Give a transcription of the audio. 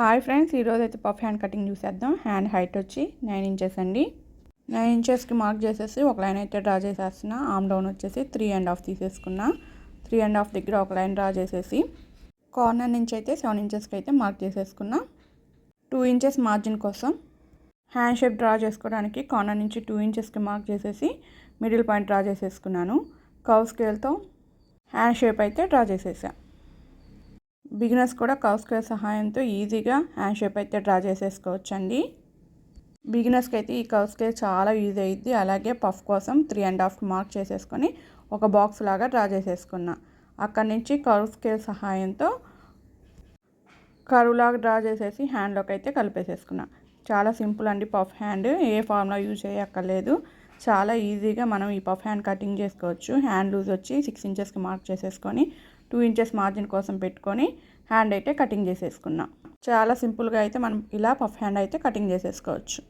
Hi friends ఈరోజు అయితే puff hand cutting చూసేద్దాం. హ్యాండ్ హైట్ వచ్చి నైన్ ఇంచెస్ అండి. నైన్ ఇంచెస్కి మార్క్ చేసేసి ఒక లైన్ అయితే డ్రా చేసేస్తున్నా. ఆమ్ డౌన్ వచ్చేసి త్రీ అండ్ హాఫ్ తీసేసుకున్నా. త్రీ అండ్ హాఫ్ దగ్గర ఒక లైన్ డ్రా చేసేసి కార్నర్ నుంచి అయితే సెవెన్ ఇంచెస్కి అయితే మార్క్ చేసేసుకున్నా. టూ ఇంచెస్ మార్జిన్ కోసం హ్యాండ్ షేప్ డ్రా చేసుకోవడానికి కార్నర్ నుంచి టూ ఇంచెస్కి మార్క్ చేసేసి మిడిల్ పాయింట్ డ్రా చేసేసుకున్నాను. కవ్ స్కేల్తో హ్యాండ్ షేప్ అయితే డ్రా చేసేసాను బిగినర్స్ కూడా కవ్ స్క్వేర్ సహాయంతో ఈజీగా హ్యాండ్ షేప్ అయితే డ్రా చేసేసుకోవచ్చండి. బిగినర్స్కి అయితే ఈ కవ్ స్క్వేర్ చాలా యూజ్ అయ్యిద్ది అలాగే పఫ్ కోసం త్రీ అండ్ హాఫ్ మార్క్ చేసేసుకొని ఒక బాక్స్ లాగా డ్రా చేసేసుకున్నా. అక్కడి నుంచి కర్వ్ స్కేల్ సహాయంతో కరువు లాగా డ్రా చేసేసి హ్యాండ్లోకి అయితే కలిపేసేసుకున్నా. చాలా సింపుల్ అండి పఫ్ హ్యాండ్. ఏ ఫార్మ్లో యూజ్ చేయక్కర్లేదు. చాలా ఈజీగా మనం ఈ పఫ్ హ్యాండ్ కటింగ్ చేసుకోవచ్చు. హ్యాండ్ లూజ్ వచ్చి సిక్స్ ఇంచెస్కి మార్క్ చేసేసుకొని టూ ఇంచెస్ మార్జిన్ కోసం పెట్టుకొని హ్యాండ్ అయితే కటింగ్ చేసేసుకున్నాం. చాలా సింపుల్గా అయితే మనం ఇలా పఫ్ హ్యాండ్ అయితే కటింగ్ చేసేసుకోవచ్చు.